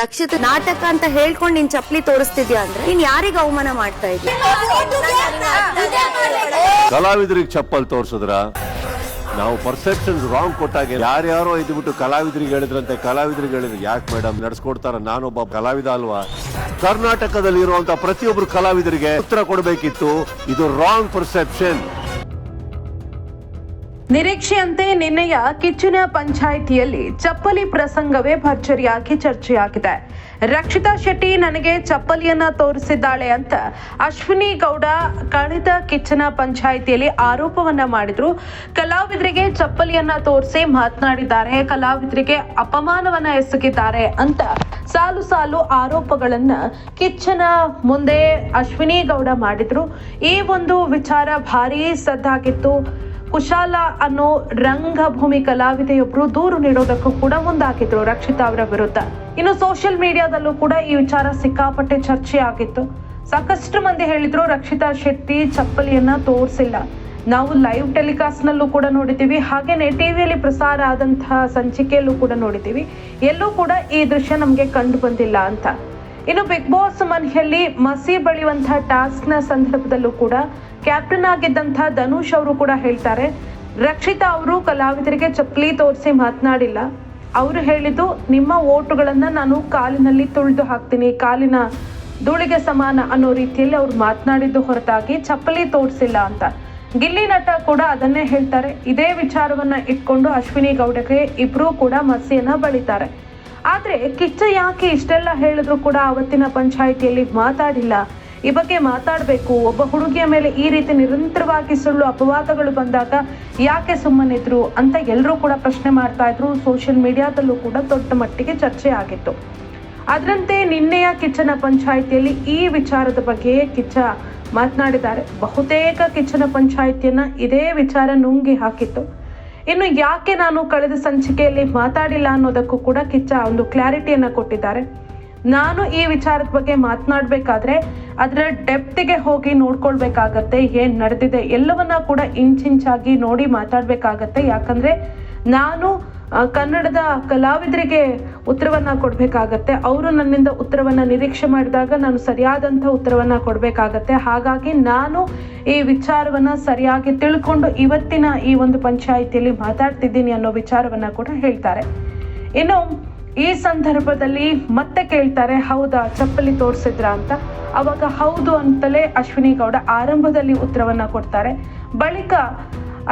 ರಕ್ಷಿತ್ ನಾಟಕ ಅಂತ ಹೇಳ್ಕೊಂಡು ನಿನ್ ಚಪ್ಪಲಿ ತೋರಿಸ್ತಿದ್ಯಾ ಅಂದ್ರೆ? ನೀನ್ ಯಾರಿಗ ಅವಮಾನ ಮಾಡ್ತಾ ಇದ್ಯಾ? ಕಲಾವಿದರಿಗೆ ಚಪ್ಪಲ್ ತೋರ್ಸಿದ್ರ? ನಾವು ಪರ್ಸೆಪ್ಷನ್ ರಾಂಗ್ ಕೊಟ್ಟಾಗ ಯಾರ್ಯಾರೋ ಇದ್ಬಿಟ್ಟು ಕಲಾವಿದರಿಗೆ ಹೇಳಿದ್ರಂತೆ, ಕಲಾವಿದರಿಗೆ ಹೇಳಿದ್ರು. ಯಾಕೆ ಮೇಡಮ್ ನಡ್ಸ್ಕೊಡ್ತಾರ, ನಾನೊಬ್ಬ ಕಲಾವಿದ ಅಲ್ವಾ? ಕರ್ನಾಟಕದಲ್ಲಿ ಇರುವಂತ ಪ್ರತಿಯೊಬ್ರು ಕಲಾವಿದರಿಗೆ ಉತ್ತರ ಕೊಡಬೇಕಿತ್ತು. ಇದು ರಾಂಗ್ ಪರ್ಸೆಪ್ಷನ್ ನಿರೀಕ್ಷೆಯಂತೆ ನಿನ್ನೆಯ ಕಿಚ್ಚಿನ ಪಂಚಾಯಿತಿಯಲ್ಲಿ ಚಪ್ಪಲಿ ಪ್ರಸಂಗವೇ ಭರ್ಜರಿಯಾಗಿ ಚರ್ಚೆಯಾಗಿದೆ. ರಕ್ಷಿತಾ ಶೆಟ್ಟಿ ನನಗೆ ಚಪ್ಪಲಿಯನ್ನ ತೋರಿಸಿದ್ದಾಳೆ ಅಂತ ಅಶ್ವಿನಿ ಗೌಡ ಕಳೆದ ಕಿಚ್ಚನ ಪಂಚಾಯಿತಿಯಲ್ಲಿ ಆರೋಪವನ್ನ ಮಾಡಿದ್ರು. ಕಲಾವಿದರಿಗೆ ಚಪ್ಪಲಿಯನ್ನ ತೋರಿಸಿ ಮಾತನಾಡಿದ್ದಾರೆ. ಕಲಾವಿದರಿಗೆ ಅಪಮಾನವನ್ನ ಎಸಗಿದ್ದಾರೆ ಅಂತ ಸಾಲು ಸಾಲು ಆರೋಪಗಳನ್ನ ಕಿಚ್ಚನ ಮುಂದೆ ಅಶ್ವಿನಿ ಗೌಡ ಮಾಡಿದ್ರು. ಈ ಒಂದು ವಿಚಾರ ಭಾರೀ ಸದ್ದಾಗಿತ್ತು. ಕುಶಾಲ ಅನ್ನೋ ರಂಗಭೂಮಿ ಕಲಾವಿದೆಯೊಬ್ಬರು ದೂರು ನೀಡೋದಕ್ಕೂ ಕೂಡ ಮುಂದಾಕಿದ್ರು ರಕ್ಷಿತಾ ಅವರ ವಿರುದ್ಧ. ಇನ್ನು ಸೋಷಿಯಲ್ ಮೀಡಿಯಾದಲ್ಲೂ ಕೂಡ ಈ ವಿಚಾರ ಸಿಕ್ಕಾಪಟ್ಟೆ ಚರ್ಚೆ ಆಗಿತ್ತು ಸಾಕಷ್ಟು ಮಂದಿ ಹೇಳಿದ್ರು ರಕ್ಷಿತಾ ಶೆಟ್ಟಿ ಚಪ್ಪಲಿಯನ್ನ ತೋರಿಸಿಲ್ಲ. ನಾವು ಲೈವ್ ಟೆಲಿಕಾಸ್ಟ್ ನಲ್ಲೂ ಕೂಡ ನೋಡಿದ್ದೀವಿ, ಹಾಗೇನೆ ಟಿವಿಯಲ್ಲಿ ಪ್ರಸಾರ ಆದಂತಹ ಸಂಚಿಕೆಯಲ್ಲೂ ಕೂಡ ನೋಡಿದ್ದೀವಿ. ಎಲ್ಲೂ ಕೂಡ ಈ ದೃಶ್ಯ ನಮಗೆ ಕಂಡು ಬಂದಿಲ್ಲ ಅಂತ. ಇನ್ನು ಬಿಗ್ ಬಾಸ್ ಮನೆಯಲ್ಲಿ ಮಸಿ ಬಳಿಯುವಂತಹ ಟಾಸ್ಕ್ನ ಸಂದರ್ಭದಲ್ಲೂ ಕೂಡ ಕ್ಯಾಪ್ಟನ್ ಆಗಿದ್ದಂಥ ಧನುಷ್ ಅವರು ಕೂಡ ಹೇಳ್ತಾರೆ, ರಕ್ಷಿತಾ ಅವರು ಕಲಾವಿದರಿಗೆ ಚಪ್ಪಲಿ ತೋರಿಸಿ ಮಾತನಾಡಿಲ್ಲ. ಅವರು ಹೇಳಿದ್ದು, ನಿಮ್ಮ ಓಟುಗಳನ್ನ ನಾನು ಕಾಲಿನಲ್ಲಿ ತುಳಿದು ಹಾಕ್ತೀನಿ, ಕಾಲಿನ ಧೂಳಿಗೆ ಸಮಾನ ಅನ್ನೋ ರೀತಿಯಲ್ಲಿ ಅವ್ರು ಮಾತನಾಡಿದ್ದು ಹೊರತಾಗಿ ಚಪ್ಪಲಿ ತೋರಿಸಿಲ್ಲ ಅಂತ. ಗಿಲ್ಲಿ ನಟ ಕೂಡ ಅದನ್ನೇ ಹೇಳ್ತಾರೆ, ಇದೇ ವಿಚಾರವನ್ನ ಇಟ್ಕೊಂಡು ಅಶ್ವಿನಿ ಗೌಡಗೆ ಇಬ್ರು ಕೂಡ ಮಸಿಯನ್ನ ಬಳಿತಾರೆ. ಆದ್ರೆ ಕಿಚ್ಚ ಯಾಕೆ ಇಷ್ಟೆಲ್ಲ ಹೇಳಿದ್ರು ಕೂಡ ಅವತ್ತಿನ ಪಂಚಾಯಿತಿಯಲ್ಲಿ ಮಾತಾಡಿಲ್ಲ? ಈ ಬಗ್ಗೆ ಮಾತಾಡಬೇಕು. ಒಬ್ಬ ಹುಡುಗಿಯ ಮೇಲೆ ಈ ರೀತಿ ನಿರಂತರವಾಗಿ ಸುಳ್ಳು ಅಪವಾದಗಳು ಬಂದಾಗ ಯಾಕೆ ಸುಮ್ಮನಿದ್ರು ಅಂತ ಎಲ್ಲರೂ ಕೂಡ ಪ್ರಶ್ನೆ ಮಾಡ್ತಾ ಇದ್ರು. ಸೋಷಿಯಲ್ ಮೀಡಿಯಾದಲ್ಲೂ ಕೂಡ ದೊಡ್ಡ ಮಟ್ಟಿಗೆ ಚರ್ಚೆ ಆಗಿತ್ತು. ಅದರಂತೆ ನಿನ್ನೆಯ ಕಿಚ್ಚನ ಪಂಚಾಯಿತಿಯಲ್ಲಿ ಈ ವಿಚಾರದ ಬಗ್ಗೆ ಕಿಚ್ಚ ಮಾತನಾಡಿದ್ದಾರೆ. ಬಹುತೇಕ ಕಿಚ್ಚನ ಪಂಚಾಯಿತಿಯನ್ನ ಇದೇ ವಿಚಾರ ನುಂಗಿ ಹಾಕಿತ್ತು. ಇನ್ನು ಯಾಕೆ ನಾನು ಕಳೆದ ಸಂಚಿಕೆಯಲ್ಲಿ ಮಾತಾಡಿಲ್ಲ ಅನ್ನೋದಕ್ಕೂ ಕೂಡ ಕಿಚ್ಚ ಒಂದು ಕ್ಲಾರಿಟಿಯನ್ನು ಕೊಟ್ಟಿದ್ದಾರೆ. ನಾನು ಈ ವಿಚಾರದ ಬಗ್ಗೆ ಮಾತನಾಡಬೇಕಾದ್ರೆ ಅದರ ಡೆಪ್ತಿಗೆ ಹೋಗಿ ನೋಡ್ಕೊಳ್ಬೇಕಾಗತ್ತೆ, ಏನು ನಡೆದಿದೆ ಎಲ್ಲವನ್ನ ಕೂಡ ಇಂಚಿಂಚಾಗಿ ನೋಡಿ ಮಾತಾಡಬೇಕಾಗತ್ತೆ. ಯಾಕಂದ್ರೆ ನಾನು ಕನ್ನಡದ ಕಲಾವಿದರಿಗೆ ಉತ್ತರವನ್ನ ಕೊಡಬೇಕಾಗತ್ತೆ. ಅವರು ನನ್ನಿಂದ ಉತ್ತರವನ್ನ ನಿರೀಕ್ಷೆ ಮಾಡಿದಾಗ ನಾನು ಸರಿಯಾದಂಥ ಉತ್ತರವನ್ನ ಕೊಡಬೇಕಾಗತ್ತೆ. ಹಾಗಾಗಿ ನಾನು ಈ ವಿಚಾರವನ್ನ ಸರಿಯಾಗಿ ತಿಳ್ಕೊಂಡು ಇವತ್ತಿನ ಈ ಒಂದು ಪಂಚಾಯಿತಿಯಲ್ಲಿ ಮಾತಾಡ್ತಿದ್ದೀನಿ ಅನ್ನೋ ವಿಚಾರವನ್ನ ಕೂಡ ಹೇಳ್ತಾರೆ. ಇನ್ನು ಈ ಸಂದರ್ಭದಲ್ಲಿ ಮತ್ತೆ ಕೇಳ್ತಾರೆ, ಹೌದಾ, ಚಪ್ಪಲಿ ತೋರಿಸಿದ್ರ ಅಂತ. ಅವಾಗ ಹೌದು ಅಂತಲೇ ಅಶ್ವಿನಿ ಗೌಡ ಆರಂಭದಲ್ಲಿ ಉತ್ತರವನ್ನ ಕೊಡ್ತಾರೆ. ಬಳಿಕ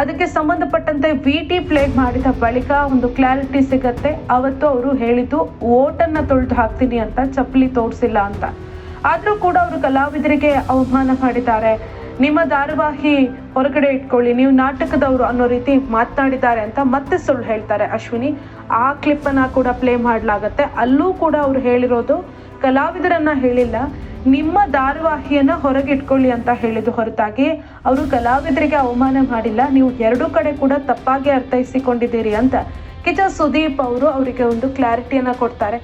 ಅದಕ್ಕೆ ಸಂಬಂಧಪಟ್ಟಂತೆ ವಿ ಟಿ ಪ್ಲೇ ಮಾಡಿದ ಬಳಿಕ ಒಂದು ಕ್ಲಾರಿಟಿ ಸಿಗತ್ತೆ. ಅವತ್ತು ಅವರು ಹೇಳಿದ್ದು, ಓಟನ್ನ ತೊಳೆದು ಹಾಕ್ತೀನಿ ಅಂತ, ಚಪ್ಪಲಿ ತೋರಿಸಿಲ್ಲ ಅಂತ. ಆದರೂ ಕೂಡ ಅವರು ಕಲಾವಿದರಿಗೆ ಅವಮಾನ ಮಾಡಿದ್ದಾರೆ. ನಿಮ್ಮ ಧಾರಾವಾಹಿ ಹೊರಗಡೆ ಇಟ್ಕೊಳ್ಳಿ. ನೀವು ನಾಟಕದವರು ಅನ್ನೋ ರೀತಿ ಮಾತನಾಡಿದ್ದಾರೆ ಅಂತ ಮತ್ತೆ ಸುಳ್ಳು ಹೇಳ್ತಾರೆ ಅಶ್ವಿನಿ. ಆ ಕ್ಲಿಪ್ ಅನ್ನ ಕೂಡ ಪ್ಲೇ ಮಾಡಲಾಗತ್ತೆ. ಅಲ್ಲೂ ಕೂಡ ಅವ್ರು ಹೇಳಿರೋದು ಕಲಾವಿದರನ್ನ ಹೇಳಿಲ್ಲ. ನಿಮ್ಮ ಧಾರಾವಾಹಿಯನ್ನ ಹೊರಗೆ ಇಟ್ಕೊಳ್ಳಿ ಅಂತ ಹೇಳಿದ್ದು ಹೊರತಾಗಿ ಅವರು ಕಲಾವಿದರಿಗೆ ಅವಮಾನ ಮಾಡಿಲ್ಲ. ನೀವು ಎರಡೂ ಕಡೆ ಕೂಡ ತಪ್ಪಾಗಿ ಅರ್ಥೈಸಿಕೊಂಡಿದ್ದೀರಿ ಅಂತ ಕಿಚ ಸುದೀಪ್ ಅವರು ಅವರಿಗೆ ಒಂದು ಕ್ಲಾರಿಟಿಯನ್ನು ಕೊಡ್ತಾರೆ.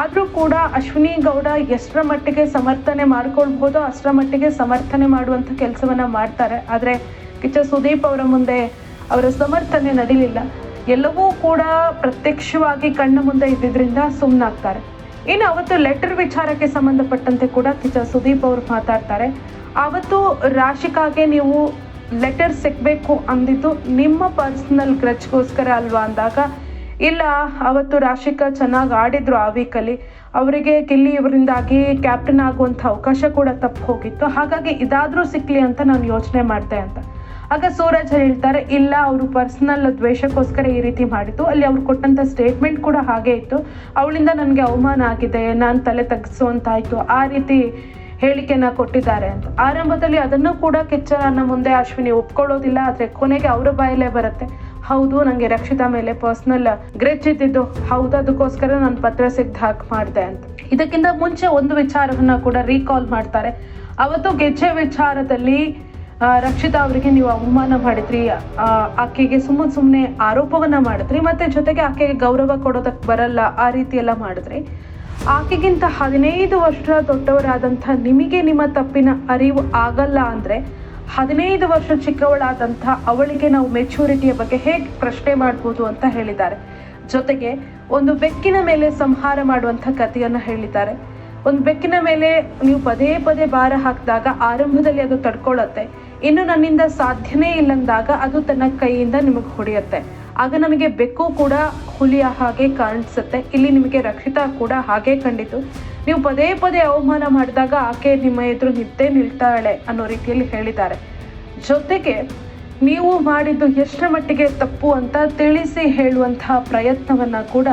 ಆದ್ರೂ ಕೂಡ ಅಶ್ವಿನಿ ಗೌಡ ಎಷ್ಟರ ಮಟ್ಟಿಗೆ ಸಮರ್ಥನೆ ಮಾಡ್ಕೊಳ್ಬೋದೋ, ಅಷ್ಟರ ಮಟ್ಟಿಗೆ ಸಮರ್ಥನೆ ಮಾಡುವಂತ ಕೆಲಸವನ್ನ ಮಾಡ್ತಾರೆ. ಆದರೆ ಕಿಚ್ಚ ಸುದೀಪ್ ಅವರ ಮುಂದೆ ಅವರ ಸಮರ್ಥನೆ ನಡೀಲಿಲ್ಲ. ಎಲ್ಲವೂ ಕೂಡ ಪ್ರತ್ಯಕ್ಷವಾಗಿ ಕಣ್ಣ ಮುಂದೆ ಇದ್ದಿದ್ರಿಂದ ಸುಮ್ಮನಾಗ್ತಾರೆ ಇನ್ನು ಅವತ್ತು ಲೆಟರ್ ವಿಚಾರಕ್ಕೆ ಸಂಬಂಧಪಟ್ಟಂತೆ ಕೂಡ ಕಿಚ್ಚ ಸುದೀಪ್ ಅವರು ಮಾತಾಡ್ತಾರೆ. ಅವತ್ತು ರಾಶಿಕಾಗೆ ನೀವು ಲೆಟರ್ ಸಿಗಬೇಕು ಅಂದಿದ್ದು ನಿಮ್ಮ ಪರ್ಸನಲ್ ಗ್ರಚ್ಗೋಸ್ಕರ ಅಲ್ವಾ ಅಂದಾಗ ಇಲ್ಲ, ಅವತ್ತು ರಾಶಿಕಾ ಚೆನ್ನಾಗಿ ಆಡಿದ್ರು ಆ ವೀಕಲ್ಲಿ ಅವರಿಗೆ ಗಿಲ್ಲಿ ಇವರಿಂದಾಗಿ ಕ್ಯಾಪ್ಟನ್ ಆಗುವಂಥ ಅವಕಾಶ ಕೂಡ ತಪ್ಪು ಹೋಗಿತ್ತು. ಹಾಗಾಗಿ ಇದಾದರೂ ಸಿಕ್ಲಿ ಅಂತ ನಾನು ಯೋಚನೆ ಮಾಡಿದೆ ಅಂತ. ಆಗ ಸೂರಜ್ ಹೇಳ್ತಾರೆ, ಇಲ್ಲ, ಅವರು ಪರ್ಸನಲ್ ದ್ವೇಷಕ್ಕೋಸ್ಕರ ಈ ರೀತಿ ಮಾಡಿದ್ದು. ಅಲ್ಲಿ ಅವ್ರು ಕೊಟ್ಟಂತ ಸ್ಟೇಟ್ಮೆಂಟ್ ಕೂಡ ಹಾಗೆ ಇತ್ತು. ಅವಳಿಂದ ನನಗೆ ಅವಮಾನ ಆಗಿದೆ, ನಾನು ತಲೆ ತಗ್ಸುವಂತಾಯ್ತು, ಆ ರೀತಿ ಹೇಳಿಕೆನ ಕೊಟ್ಟಿದ್ದಾರೆ ಅಂತ. ಆರಂಭದಲ್ಲಿ ಅದನ್ನು ಕೂಡ ಕಿಚ್ಚನ ಮುಂದೆ ಅಶ್ವಿನಿ ಒಪ್ಕೊಳ್ಳೋದಿಲ್ಲ, ಆದರೆ ಕೊನೆಗೆ ಅವರ ಬಾಯಲ್ಲೇ ಬರುತ್ತೆ. ಹೌದು ನನಗೆ ರಕ್ಷಿತಾ ಮೇಲೆ ಪರ್ಸನಲ್ ಗ್ರೆಚ್ ಇದ್ದಿದ್ದು ಹೌದು, ಅದಕ್ಕೋಸ್ಕರ ನಾನು ಪತ್ರ ಸಿಗ್ದು ಹಾಕಿ ಮಾಡಿದೆ ಅಂತ. ಇದಕ್ಕಿಂತ ಮುಂಚೆ ಒಂದು ವಿಚಾರವನ್ನ ಕೂಡ ರೀಕಾಲ್ ಮಾಡ್ತಾರೆ. ಅವತ್ತು ಗೆಜ್ಜೆ ವಿಚಾರದಲ್ಲಿ ರಕ್ಷಿತಾ ಅವರಿಗೆ ನೀವು ಅವಮಾನ ಮಾಡಿದ್ರಿ ಆಕೆಗೆ ಸುಮ್ಮನೆ ಸುಮ್ಮನೆ ಆರೋಪವನ್ನ ಮಾಡಿದ್ರಿ, ಮತ್ತೆ ಜೊತೆಗೆ ಆಕೆಗೆ ಗೌರವ ಕೊಡೋದಕ್ಕೆ ಬರಲ್ಲ, ಆ ರೀತಿ ಎಲ್ಲ ಮಾಡಿದ್ರಿ. ಆಕೆಗಿಂತ ಹದಿನೈದು ವರ್ಷ ದೊಡ್ಡವರಾದಂಥ ನಿಮಗೆ ನಿಮ್ಮ ತಪ್ಪಿನ ಅರಿವು ಆಗಲ್ಲ ಅಂದ್ರೆ ಹದಿನೈದು ವರ್ಷ ಚಿಕ್ಕವಳಾದಂಥ ಅವಳಿಗೆ ನಾವು ಮೆಚೂರಿಟಿಯ ಬಗ್ಗೆ ಹೇಗೆ ಪ್ರಶ್ನೆ ಮಾಡ್ಬೋದು ಅಂತ ಹೇಳಿದ್ದಾರೆ. ಜೊತೆಗೆ ಒಂದು ಬೆಕ್ಕಿನ ಮೇಲೆ ಸಂಹಾರ ಮಾಡುವಂಥ ಕಥೆಯನ್ನು ಹೇಳಿದ್ದಾರೆ. ಒಂದು ಬೆಕ್ಕಿನ ಮೇಲೆ ನೀವು ಪದೇ ಪದೇ ಭಾರ ಹಾಕಿದಾಗ ಆರಂಭದಲ್ಲಿ ಅದು ತಡ್ಕೊಳ್ಳುತ್ತೆ. ಇನ್ನು ನನ್ನಿಂದ ಸಾಧ್ಯನೇ ಇಲ್ಲಂದಾಗ ಅದು ತನ್ನ ಕೈಯಿಂದ ನಿಮಗೆ ಹೊಡೆಯುತ್ತೆ. ಆಗ ನಮಗೆ ಬೆಕ್ಕು ಕೂಡ ಹುಲಿಯ ಹಾಗೆ ಕಾಣಿಸುತ್ತೆ. ಇಲ್ಲಿ ನಿಮಗೆ ರಕ್ಷಿತಾ ಕೂಡ ಹಾಗೆ ಕಂಡಿತು. ನೀವು ಪದೇ ಪದೇ ಅವಮಾನ ಮಾಡಿದಾಗ ಆಕೆ ನಿಮ್ಮ ಎದುರು ನಿದ್ದೆ ನಿಲ್ತಾಳೆ ಅನ್ನೋ ರೀತಿಯಲ್ಲಿ ಹೇಳಿದ್ದಾರೆ. ಜೊತೆಗೆ ನೀವು ಮಾಡಿದ್ದು ಎಷ್ಟರ ಮಟ್ಟಿಗೆ ತಪ್ಪು ಅಂತ ತಿಳಿಸಿ ಹೇಳುವಂತಹ ಪ್ರಯತ್ನವನ್ನ ಕೂಡ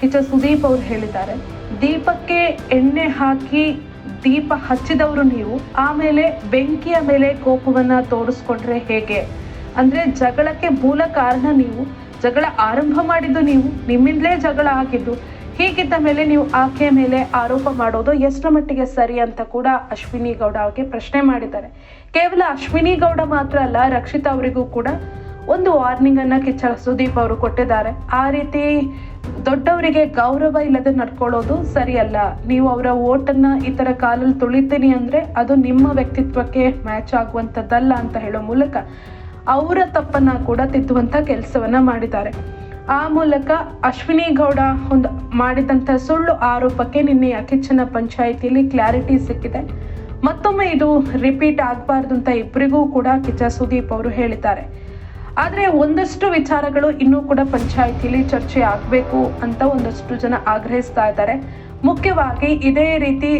ಕಿಚ ಸುದೀಪ್ ಅವರು ಹೇಳಿದ್ದಾರೆ. ದೀಪಕ್ಕೆ ಎಣ್ಣೆ ಹಾಕಿ ದೀಪ ಹಚ್ಚಿದವರು ನೀವು. ಆಮೇಲೆ ಬೆಂಕಿಯ ಮೇಲೆ ಕೋಪವನ್ನ ತೋರಿಸ್ಕೊಂಡ್ರೆ ಹೇಗೆ? ಅಂದ್ರೆ ಜಗಳಕ್ಕೆ ಮೂಲ ಕಾರಣ ನೀವು, ಜಗಳ ಆರಂಭ ಮಾಡಿದ್ದು ನೀವು, ನಿಮ್ಮಿಂದಲೇ ಜಗಳ ಆಗಿದ್ದು, ಹೀಗಿದ್ದ ಮೇಲೆ ನೀವು ಆಕೆಯ ಮೇಲೆ ಆರೋಪ ಮಾಡೋದು ಎಷ್ಟರ ಮಟ್ಟಿಗೆ ಸರಿ ಅಂತ ಕೂಡ ಅಶ್ವಿನಿ ಗೌಡ ಅವರಿಗೆ ಪ್ರಶ್ನೆ ಮಾಡಿದ್ದಾರೆ. ಕೇವಲ ಅಶ್ವಿನಿ ಗೌಡ ಮಾತ್ರ ಅಲ್ಲ, ರಕ್ಷಿತಾ ಅವರಿಗೂ ಕೂಡ ಒಂದು ವಾರ್ನಿಂಗ್ ಅನ್ನ ಕಿಚ್ಚ ಸುದೀಪ್ ಅವರು ಕೊಟ್ಟಿದ್ದಾರೆ. ಆ ರೀತಿ ದೊಡ್ಡವರಿಗೆ ಗೌರವ ಇಲ್ಲದೆ ನಡ್ಕೊಳ್ಳೋದು ಸರಿಯಲ್ಲ. ನೀವು ಅವರ ಓಟನ್ನ ಈ ತರ ಕಾಲಲ್ಲಿ ತುಳಿತೀನಿ ಅಂದ್ರೆ ಅದು ನಿಮ್ಮ ವ್ಯಕ್ತಿತ್ವಕ್ಕೆ ಮ್ಯಾಚ್ ಆಗುವಂಥದ್ದಲ್ಲ ಅಂತ ಹೇಳೋ ಮೂಲಕ ಅವರ ತಪ್ಪನ್ನ ಕೂಡ ತಿದ್ದುವಂಥ ಕೆಲಸವನ್ನ ಮಾಡಿದ್ದಾರೆ. ಆ ಮೂಲಕ ಅಶ್ವಿನಿ ಗೌಡ ಒಂದು ಮಾಡಿದಂಥ ಸುಳ್ಳು ಆರೋಪಕ್ಕೆ ನಿನ್ನೆ ಅಕಿಚ್ಚನ ಪಂಚಾಯಿತಿಯಲ್ಲಿ ಕ್ಲಾರಿಟಿ ಸಿಕ್ಕಿದೆ. ಮತ್ತೊಮ್ಮೆ ಇದು ರಿಪೀಟ್ ಆಗಬಾರ್ದು ಅಂತ ಇಬ್ಬರಿಗೂ ಕೂಡ ಕಿಚ್ಚ ಸುದೀಪ್ ಅವರು ಹೇಳಿದ್ದಾರೆ. ಆದರೆ ಒಂದಷ್ಟು ವಿಚಾರಗಳು ಇನ್ನೂ ಕೂಡ ಪಂಚಾಯಿತಿಯಲ್ಲಿ ಚರ್ಚೆ ಆಗಬೇಕು ಅಂತ ಒಂದಷ್ಟು ಜನ ಆಗ್ರಹಿಸ್ತಾ ಇದ್ದಾರೆ. ಮುಖ್ಯವಾಗಿ ಇದೇ ರೀತಿ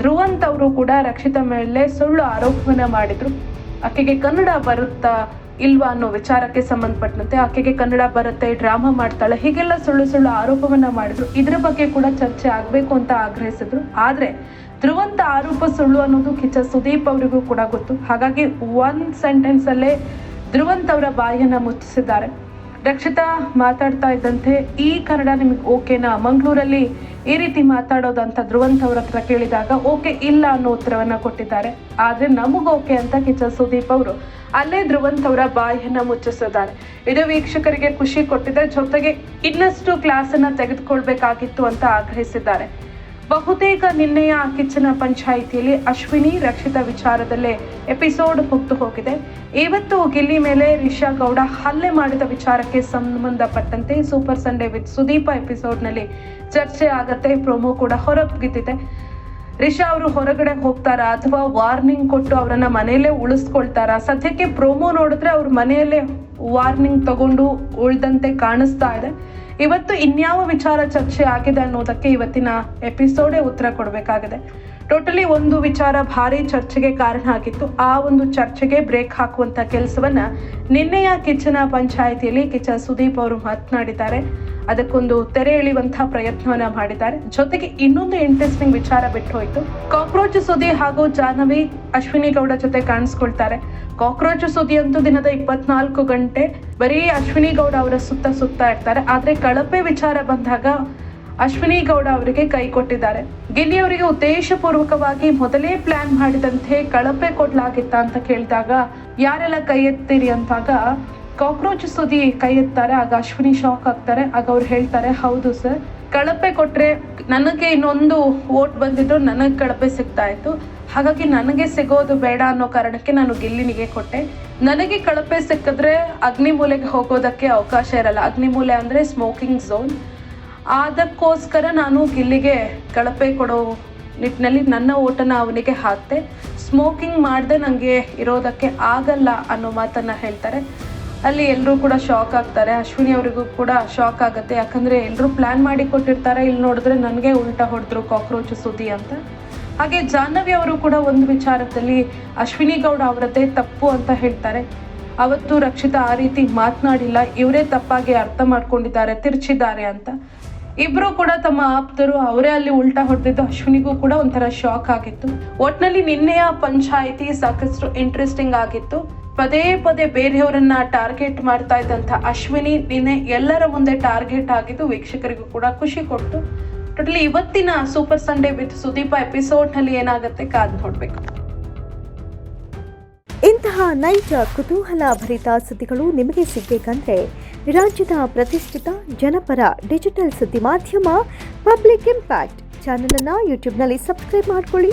ಧ್ರುವಂತ್ ಅವರು ಕೂಡ ರಕ್ಷಿತ ಮೇಲೆ ಸುಳ್ಳು ಆರೋಪವನ್ನ ಮಾಡಿದ್ರು. ಆಕೆಗೆ ಕನ್ನಡ ಬರುತ್ತಾ ಇಲ್ವಾ ಅನ್ನೋ ವಿಚಾರಕ್ಕೆ ಸಂಬಂಧಪಟ್ಟಂತೆ ಆಕೆಗೆ ಕನ್ನಡ ಬರುತ್ತೆ, ಡ್ರಾಮಾ ಮಾಡ್ತಾಳೆ, ಹೀಗೆಲ್ಲ ಸುಳ್ಳು ಸುಳ್ಳು ಆರೋಪವನ್ನ ಮಾಡಿದ್ರು. ಇದ್ರ ಬಗ್ಗೆ ಕೂಡ ಚರ್ಚೆ ಆಗಬೇಕು ಅಂತ ಆಗ್ರಹಿಸಿದ್ರು. ಆದ್ರೆ ಧ್ರುವಂತ ಆರೋಪ ಸುಳ್ಳು ಅನ್ನೋದು ಕಿಚ್ಚ ಸುದೀಪ್ ಅವರಿಗೂ ಕೂಡ ಗೊತ್ತು. ಹಾಗಾಗಿ ಒನ್ ಸೆಂಟೆನ್ಸ್ ಅಲ್ಲೇ ಧ್ರುವಂತ್ ಅವರ ಬಾಯಿಯನ್ನ ಮುಚ್ಚಿಸಿದ್ದಾರೆ. ರಕ್ಷಿತಾ ಮಾತಾಡ್ತಾ ಇದ್ದಂತೆ ಈ ಕನ್ನಡ ನಿಮಗೆ ಓಕೆನಾ? ಮಂಗಳೂರಲ್ಲಿ ಈ ರೀತಿ ಮಾತಾಡೋದಂತ ಧ್ರುವಂತ್ ಅವ್ರ ಹತ್ರ ಕೇಳಿದಾಗ ಓಕೆ ಇಲ್ಲ ಅನ್ನೋ ಉತ್ತರವನ್ನ ಕೊಟ್ಟಿದ್ದಾರೆ. ಆದ್ರೆ ನಮಗೂ ಓಕೆ ಅಂತ ಕಿಚ್ಚ ಸುದೀಪ್ ಅವರು ಅಲ್ಲೇ ಧ್ರುವಂತ್ ಅವರ ಬಾಯಿಯನ್ನ ಮುಚ್ಚಿಸಿದ್ದಾರೆ. ಇದು ವೀಕ್ಷಕರಿಗೆ ಖುಷಿ ಕೊಟ್ಟಿದೆ. ಜೊತೆಗೆ ಇನ್ನಷ್ಟು ಕ್ಲಾಸ್ ಅನ್ನ ತೆಗೆದುಕೊಳ್ಬೇಕಾಗಿತ್ತು ಅಂತ ಆಗ್ರಹಿಸಿದ್ದಾರೆ. ಬಹುತೇಕ ನಿನ್ನೆಯ ಕಿಚ್ಚನ ಪಂಚಾಯಿತಿಯಲ್ಲಿ ಅಶ್ವಿನಿ ರಕ್ಷಿತ ವಿಚಾರದಲ್ಲೇ ಎಪಿಸೋಡ್ ಹೊತ್ತು ಹೋಗಿದೆ. ಇವತ್ತು ಗಿಲ್ಲಿ ಮೇಲೆ ರಿಷಾ ಗೌಡ ಹಲ್ಲೆ ಮಾಡಿದ ವಿಚಾರಕ್ಕೆ ಸಂಬಂಧಪಟ್ಟಂತೆ ಸೂಪರ್ ಸಂಡೇ ವಿತ್ ಸುದೀಪ ಎಪಿಸೋಡ್ನಲ್ಲಿ ಚರ್ಚೆ ಆಗತ್ತೆ, ಪ್ರೊಮೋ ಕೂಡ ಹೊರಬಿದ್ದಿದೆ. ರಿಷಾ ಅವರು ಹೊರಗಡೆ ಹೋಗ್ತಾರಾ ಅಥವಾ ವಾರ್ನಿಂಗ್ ಕೊಟ್ಟು ಅವರನ್ನ ಮನೆಯಲ್ಲೇ ಉಳಿಸ್ಕೊಳ್ತಾರಾ? ಸದ್ಯಕ್ಕೆ ಪ್ರೋಮೋ ನೋಡಿದ್ರೆ ಅವ್ರ ಮನೆಯಲ್ಲೇ ವಾರ್ನಿಂಗ್ ತಗೊಂಡು ಉಳ್ದಂತೆ ಕಾಣಿಸ್ತಾ ಇದೆ. ಇವತ್ತು ಇನ್ಯಾವ ವಿಚಾರ ಚರ್ಚೆ ಆಗಿದೆ ಅನ್ನೋದಕ್ಕೆ ಇವತ್ತಿನ ಎಪಿಸೋಡೇ ಉತ್ತರ ಕೊಡಬೇಕಾಗಿದೆ. ಟೋಟಲಿ ಒಂದು ವಿಚಾರ ಭಾರಿ ಚರ್ಚೆಗೆ ಕಾರಣ ಆಗಿತ್ತು. ಆ ಒಂದು ಚರ್ಚೆಗೆ ಬ್ರೇಕ್ ಹಾಕುವಂತ ಕೆಲಸವನ್ನ ನಿನ್ನೆಯ ಕಿಚ್ಚನ ಪಂಚಾಯಿತಿಯಲ್ಲಿ ಕಿಚ್ಚ ಸುದೀಪ್ ಅವರು ಮಾತನಾಡಿದ್ದಾರೆ. ಅದಕ್ಕೊಂದು ತೆರೆ ಎಳೆಯುವಂತಹ ಪ್ರಯತ್ನವನ್ನ ಮಾಡಿದ್ದಾರೆ. ಜೊತೆಗೆ ಇನ್ನೊಂದು ಇಂಟ್ರೆಸ್ಟಿಂಗ್ ವಿಚಾರ ಬಿಟ್ಟು ಹೋಯ್ತು. ಕಾಕ್ರೋಚ್ ಸುದ್ದಿ ಹಾಗೂ ಜಾಹ್ನವಿ ಅಶ್ವಿನಿ ಗೌಡ ಜೊತೆ ಕಾಣಿಸ್ಕೊಳ್ತಾರೆ. ಕಾಕ್ರೋಚ್ ಸುದ್ದಿ ಅಂತೂ ದಿನದ ಇಪ್ಪತ್ನಾಲ್ಕು ಗಂಟೆ ಬರೀ ಅಶ್ವಿನಿ ಗೌಡ ಅವರ ಸುತ್ತ ಸುತ್ತ ಇರ್ತಾರೆ. ಆದ್ರೆ ಕಳಪೆ ವಿಚಾರ ಬಂದಾಗ ಅಶ್ವಿನಿ ಗೌಡ ಅವರಿಗೆ ಕೈ ಕೊಟ್ಟಿದ್ದಾರೆ. ಗಿಲ್ಲಿ ಅವರಿಗೆ ಉದ್ದೇಶಪೂರ್ವಕವಾಗಿ ಮೊದಲೇ ಪ್ಲಾನ್ ಮಾಡಿದಂತೆ ಕಳಪೆ ಕೊಡ್ಲಾಗಿತ್ತ ಅಂತ ಕೇಳಿದಾಗ, ಯಾರೆಲ್ಲ ಕೈ ಎತ್ತೀರಿ? ಅಂತಾಗ ಕಾಕ್ರೋಚ್ ಸುದಿ ಕೈ ಎತ್ತಾರೆ, ಆಗ ಅಶ್ವಿನಿ ಶಾಕ್ ಆಗ್ತಾರೆ, ಆಗ ಅವ್ರು ಹೇಳ್ತಾರೆ, ಹೌದು ಸರ್ ಕಳಪೆ ಕೊಟ್ರೆ ನನಗೆ ಇನ್ನೊಂದು ಓಟ್ ಬಂದಿದ್ರು ನನಗೆ ಕಳಪೆ ಸಿಗ್ತಾ ಇತ್ತು. ಹಾಗಾಗಿ ನನಗೆ ಸಿಗೋದು ಬೇಡ ಅನ್ನೋ ಕಾರಣಕ್ಕೆ ನಾನು ಗಿಲ್ಲಿನಿಗೆ ಕೊಟ್ಟೆ. ನನಗೆ ಕಳಪೆ ಸಿಕ್ಕಿದ್ರೆ ಅಗ್ನಿಮೂಲೆಗೆ ಹೋಗೋದಕ್ಕೆ ಅವಕಾಶ ಇರಲ್ಲ. ಅಗ್ನಿಮೂಲೆ ಅಂದ್ರೆ ಸ್ಮೋಕಿಂಗ್ ಝೋನ್ ಅದಕ್ಕೋಸ್ಕರ ನಾನು ಗಿಲ್ಲಿಗೆ ಕಳಪೆ ಕೊಡೋ ನಿಟ್ಟಿನಲ್ಲಿ ನನ್ನ ಓಟನ ಅವನಿಗೆ ಹಾಕ್ತೆ. ಸ್ಮೋಕಿಂಗ್ ಮಾಡದೆ ನನಗೆ ಇರೋದಕ್ಕೆ ಆಗಲ್ಲ ಅನ್ನೋ ಮಾತನ್ನ ಹೇಳ್ತಾರೆ. ಅಲ್ಲಿ ಎಲ್ಲರೂ ಕೂಡ ಶಾಕ್ ಆಗ್ತಾರೆ. ಅಶ್ವಿನಿ ಅವರಿಗೂ ಕೂಡ ಶಾಕ್ ಆಗುತ್ತೆ. ಯಾಕಂದ್ರೆ ಎಲ್ಲರೂ ಪ್ಲಾನ್ ಮಾಡಿ ಕೊಟ್ಟಿರ್ತಾರೆ. ಇಲ್ಲಿ ನೋಡಿದ್ರೆ ನನಗೆ ಉಲ್ಟಾ ಹೊಡೆದ್ರು ಕಾಕ್ರೋಚ್ ಸುದ್ದಿ ಅಂತ. ಹಾಗೆ ಜಾಹ್ನವಿ ಅವರು ಕೂಡ ಒಂದು ವಿಚಾರದಲ್ಲಿ ಅಶ್ವಿನಿ ಗೌಡ ಅವರದ್ದೇ ತಪ್ಪು ಅಂತ ಹೇಳ್ತಾರೆ. ಅವತ್ತು ರಕ್ಷಿತಾ ಆ ರೀತಿ ಮಾತನಾಡಿಲ್ಲ. ಇವರೇ ತಪ್ಪಾಗಿ ಅರ್ಥ ಮಾಡ್ಕೊಂಡಿದ್ದಾರೆ, ತಿರ್ಚಿದ್ದಾರೆ ಅಂತ. ಇಬ್ರು ಕೂಡ ತಮ್ಮ ಆಪ್ತರು ಅವರೇ ಅಲ್ಲಿ ಉಲ್ಟಾ ಹೊಡೆದಿದ್ದು ಅಶ್ವಿನಿಗೂ ಕೂಡ ಒಂಥರ ಶಾಕ್ ಆಗಿತ್ತು. ಒಟ್ನಲ್ಲಿ ನಿನ್ನೆಯ ಪಂಚಾಯಿತಿ ಸಾಕಷ್ಟು ಇಂಟ್ರೆಸ್ಟಿಂಗ್ ಆಗಿತ್ತು. ಪದೇ ಪದೇ ಬೇರೆಯವರನ್ನ ಟಾರ್ಗೆಟ್ ಮಾಡ್ತಾ ಇದ್ದಂಥ ಅಶ್ವಿನಿ ನಿನ್ನೆ ಎಲ್ಲರ ಮುಂದೆ ಟಾರ್ಗೆಟ್ ಆಗಿದ್ದು ವೀಕ್ಷಕರಿಗೂ ಕೂಡ ಖುಷಿ ಕೊಟ್ಟು ಟೋಟಲಿ ಇವತ್ತಿನ ಸೂಪರ್ ಸಂಡೇ ವಿತ್ ಸುದೀಪ ಎಪಿಸೋಡ್ನಲ್ಲಿ ಏನಾಗುತ್ತೆ ಕಾದು ನೋಡ್ಬೇಕು. ಇಂತಹ ನೈಜ ಕುತೂಹಲ ಭರಿತ ಸುದ್ದಿಗಳು ನಿಮಗೆ ಸಿಗಬೇಕಂದ್ರೆ ರಾಜ್ಯದ ಪ್ರತಿಷ್ಠಿತ ಜನಪರ ಡಿಜಿಟಲ್ ಸುದ್ದಿ ಮಾಧ್ಯಮ ಪಬ್ಲಿಕ್ ಇಂಪ್ಯಾಕ್ಟ್ ಚಾನಲನ್ನು ಯೂಟ್ಯೂಬ್ನಲ್ಲಿ ಸಬ್ಸ್ಕ್ರೈಬ್ ಮಾಡ್ಕೊಳ್ಳಿ.